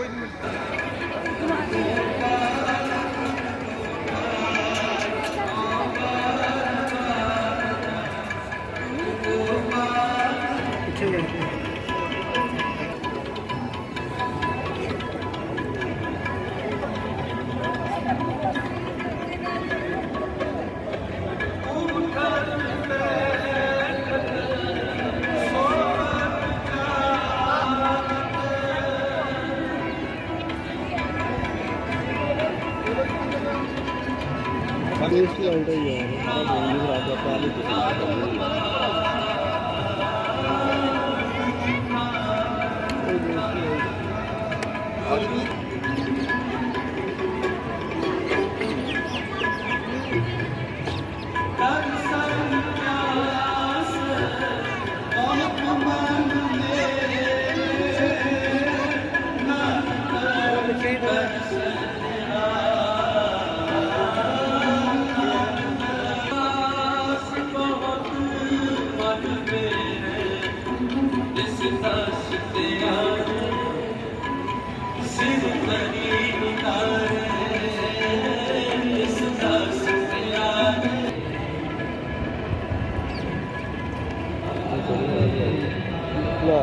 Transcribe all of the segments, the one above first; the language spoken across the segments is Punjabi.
ਕੋਈ ਨਹੀਂ ਦੇਸ਼ ਦੀ ਆਉਂਦਾ ਹੀ ਹੈ। ਸਾਡਾ ਬੋਲੀ ਰਾਜਾ ਪਾਲੀ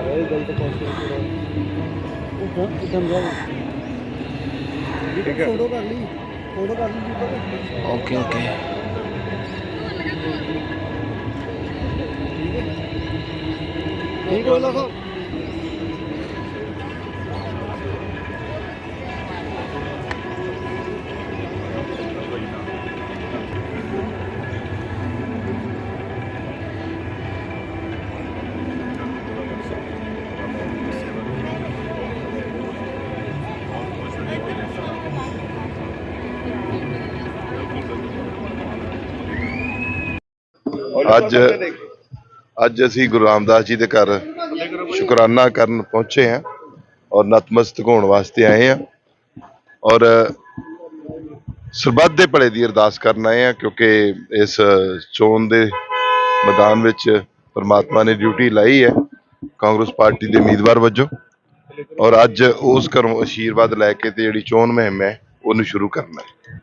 ਰਹੇ ਗਲਤ ਪਾਸੇ ਉਹ ਹਾਂ ਇਦਾਂ ਜਾ ਠੀਕ ਹੈ। ਫੋਟੋ ਕਰ ਲਈ ਫੋਟੋ ਕਰ ਲਈ ਓਕੇ ਓਕੇ। ਠੀਕ ਹੋ ਲਖੋ ਅੱਜ ਅੱਜ ਅਸੀਂ ਗੁਰੂ ਰਾਮਦਾਸ ਜੀ ਦੇ ਘਰ ਸ਼ੁਕਰਾਨਾ ਕਰਨ ਪਹੁੰਚੇ ਹਾਂ ਔਰ ਨਤਮਸਤਕ ਹੋਣ ਵਾਸਤੇ ਆਏ ਹਾਂ ਔਰ ਸਰਬੱਤ ਦੇ ਭਲੇ ਦੀ ਅਰਦਾਸ ਕਰਨ ਆਏ ਹਾਂ ਕਿਉਂਕਿ ਇਸ ਚੋਣ ਦੇ ਮੈਦਾਨ ਵਿੱਚ ਪਰਮਾਤਮਾ ਨੇ ਡਿਊਟੀ ਲਾਈ ਹੈ ਕਾਂਗਰਸ ਪਾਰਟੀ ਦੇ ਉਮੀਦਵਾਰ ਵਜੋਂ ਔਰ ਅੱਜ ਉਸ ਘਰੋਂ ਆਸ਼ੀਰਵਾਦ ਲੈ ਕੇ ਤੇ ਜਿਹੜੀ ਚੋਣ ਮੁਹਿੰਮ ਹੈ, ਉਹਨੂੰ ਸ਼ੁਰੂ ਕਰਨਾ ਹੈ।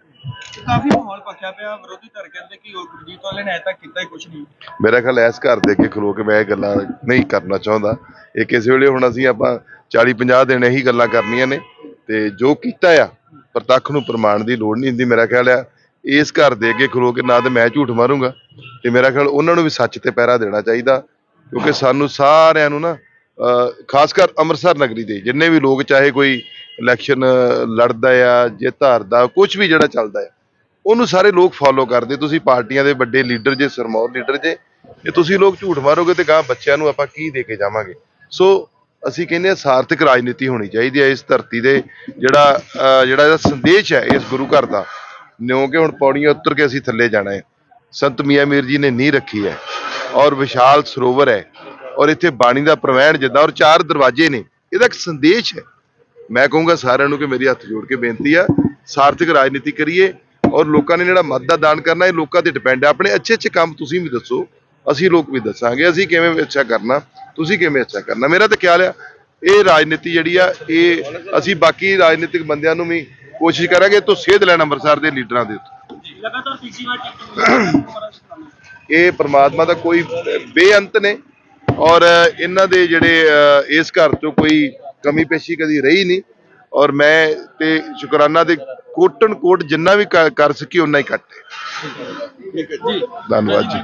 ਕਾਫੀ ਮਾਹੌਲ ਪੱਕਿਆ ਪਿਆ, ਵਿਰੋਧੀ ਧਿਰ ਕਹਿੰਦੇ ਕਿ ਉਹ ਗੁਰਜੀਤ ਵਾਲੇ ਨੇ ਅਜੇ ਤੱਕ ਕੀਤਾ ਹੀ ਕੁਝ ਨਹੀਂ। ਮੇਰਾ ਖਿਆਲ ਇਸ ਘਰ ਦੇ ਅੱਗੇ ਖਲੋ ਕੇ ਮੈਂ ਇਹ ਗੱਲਾਂ ਨਹੀਂ ਕਰਨਾ ਚਾਹੁੰਦਾ। ਇਹ ਕਿਸੇ ਵੇਲੇ ਹੁਣ ਅਸੀਂ ਆਪਾਂ 40 50 ਦਿਨ ਇਹੀ ਗੱਲਾਂ ਕਰਨੀਆਂ ਨੇ ਤੇ ਜੋ ਕੀਤਾ ਆ, ਪ੍ਰਤੱਖ ਨੂੰ ਪ੍ਰਮਾਣ ਦੀ ਲੋੜ ਨਹੀਂ ਹੁੰਦੀ ਮੇਰਾ ਖਿਆਲ ਆ। ਇਸ ਘਰ ਦੇ ਅੱਗੇ ਖਲੋ ਕੇ ਨਾ ਤੇ ਮੈਂ ਝੂਠ ਮਾਰੂੰਗਾ ਤੇ ਮੇਰਾ ਖਿਆਲ ਉਹਨਾਂ ਨੂੰ ਵੀ ਸੱਚ ਤੇ ਪਹਿਰਾ ਦੇਣਾ ਚਾਹੀਦਾ ਕਿਉਂਕਿ ਸਾਨੂੰ ਸਾਰਿਆਂ ਨੂੰ ਨਾ, ਅਹ ਖਾਸ ਕਰ ਅੰਮ੍ਰਿਤਸਰ ਨਗਰੀ ਦੇ ਜਿੰਨੇ ਵੀ ਲੋਕ ਚਾਹੇ ਕੋਈ ਇਲੈਕਸ਼ਨ ਲੜਦਾ ਆ, ਜੇ ਧਾਰਦਾ ਕੁਝ ਵੀ ਜਿਹੜਾ ਚੱਲਦਾ ਆ, ਉਹਨੂੰ ਸਾਰੇ ਲੋਕ ਫੋਲੋ ਕਰਦੇ। ਤੁਸੀਂ ਪਾਰਟੀਆਂ ਦੇ ਵੱਡੇ ਲੀਡਰ ਜੇ, ਸਰਮੌਰ ਲੀਡਰ ਜੇ ਜੇ ਤੁਸੀਂ ਲੋਕ ਝੂਠ ਮਾਰੋਗੇ ਤੇ ਗਾਂ ਬੱਚਿਆਂ ਨੂੰ ਆਪਾਂ ਕੀ ਦੇ ਕੇ ਜਾਵਾਂਗੇ? ਸੋ ਅਸੀਂ ਕਹਿੰਦੇ ਆ ਸਾਰਥਕ ਰਾਜਨੀਤੀ ਹੋਣੀ ਚਾਹੀਦੀ ਹੈ ਇਸ ਧਰਤੀ ਦੇ ਜਿਹੜਾ ਜਿਹੜਾ ਇਹਦਾ ਸੰਦੇਸ਼ ਹੈ ਇਸ ਗੁਰੂ ਘਰ ਦਾ। ਨਿਉਂ ਕਿ ਹੁਣ ਪੌੜੀਆਂ ਉੱਤਰ ਕੇ ਅਸੀਂ ਥੱਲੇ ਜਾਣਾ ਹੈ। ਸੰਤ ਮੀਆਂ ਮੀਰ ਜੀ ਨੇ ਨੀਂਹ ਰੱਖੀ ਹੈ ਔਰ ਵਿਸ਼ਾਲ ਸਰੋਵਰ ਹੈ ਔਰ ਇੱਥੇ ਬਾਣੀ ਦਾ ਪ੍ਰਵੈਣ ਜਿੱਦਾਂ ਔਰ ਚਾਰ ਦਰਵਾਜ਼ੇ ਨੇ, ਇਹਦਾ ਇੱਕ ਸੰਦੇਸ਼ ਹੈ। ਮੈਂ ਕਹੂੰਗਾ ਸਾਰਿਆਂ ਨੂੰ ਕਿ ਮੇਰੀ ਹੱਥ ਜੋੜ ਕੇ ਬੇਨਤੀ ਆ ਸਾਰਥਕ ਰਾਜਨੀਤੀ ਕਰੀਏ ਔਰ ਲੋਕਾਂ ਨੇ ਜਿਹੜਾ ਮਤ ਦਾ ਦਾਨ ਕਰਨਾ ਇਹ ਲੋਕਾਂ ਤੇ ਡਿਪੈਂਡ ਹੈ ਆਪਣੇ ਅੱਛੇ ਅੱਛੇ ਕੰਮ ਤੁਸੀਂ ਵੀ ਦੱਸੋ ਅਸੀਂ ਲੋਕ ਵੀ ਦੱਸਾਂਗੇ ਅਸੀਂ ਕਿਵੇਂ ਅੱਛਾ ਕਰਨਾ ਤੁਸੀਂ ਕਿਵੇਂ ਅੱਛਾ ਕਰਨਾ। ਮੇਰਾ ਤਾਂ ਖਿਆਲ ਆ ਇਹ ਰਾਜਨੀਤੀ ਜਿਹੜੀ ਆ ਇਹ ਅਸੀਂ ਬਾਕੀ ਰਾਜਨੀਤਿਕ ਬੰਦਿਆਂ ਨੂੰ ਵੀ ਕੋਸ਼ਿਸ਼ ਕਰਾਂਗੇ ਤੋਂ ਸੇਧ ਲੈਣ ਅੰਮ੍ਰਿਤਸਰ ਦੇ ਲੀਡਰਾਂ ਦੇ ਉੱਤੇ। ਲਗਾਤਾਰ ਤੀਜੀ ਵਾਰ ਟਿਕਟ ਇਹ ਪ੍ਰਮਾਤਮਾ ਦਾ ਕੋਈ ਬੇਅੰਤ ਨੇ ਔਰ ਇਹਨਾਂ ਦੇ ਜਿਹੜੇ ਇਸ ਘਰ ਤੋਂ ਕੋਈ ਕਮੀ ਪੇਸ਼ੀ ਕਦੀ ਰਹੀ ਨਹੀਂ ਔਰ ਮੈਂ ਤੇ ਸ਼ੁਕਰਾਨਾ ਦੇ ਕੋਟਨ ਕੋਟ ਜਿੰਨਾ ਵੀ ਕਰ ਸਕੀ ਉਨਾ ਹੀ ਹੈ। ਠੀਕ ਹੈ ਜੀ। ਧੰਨਵਾਦ ਜੀ।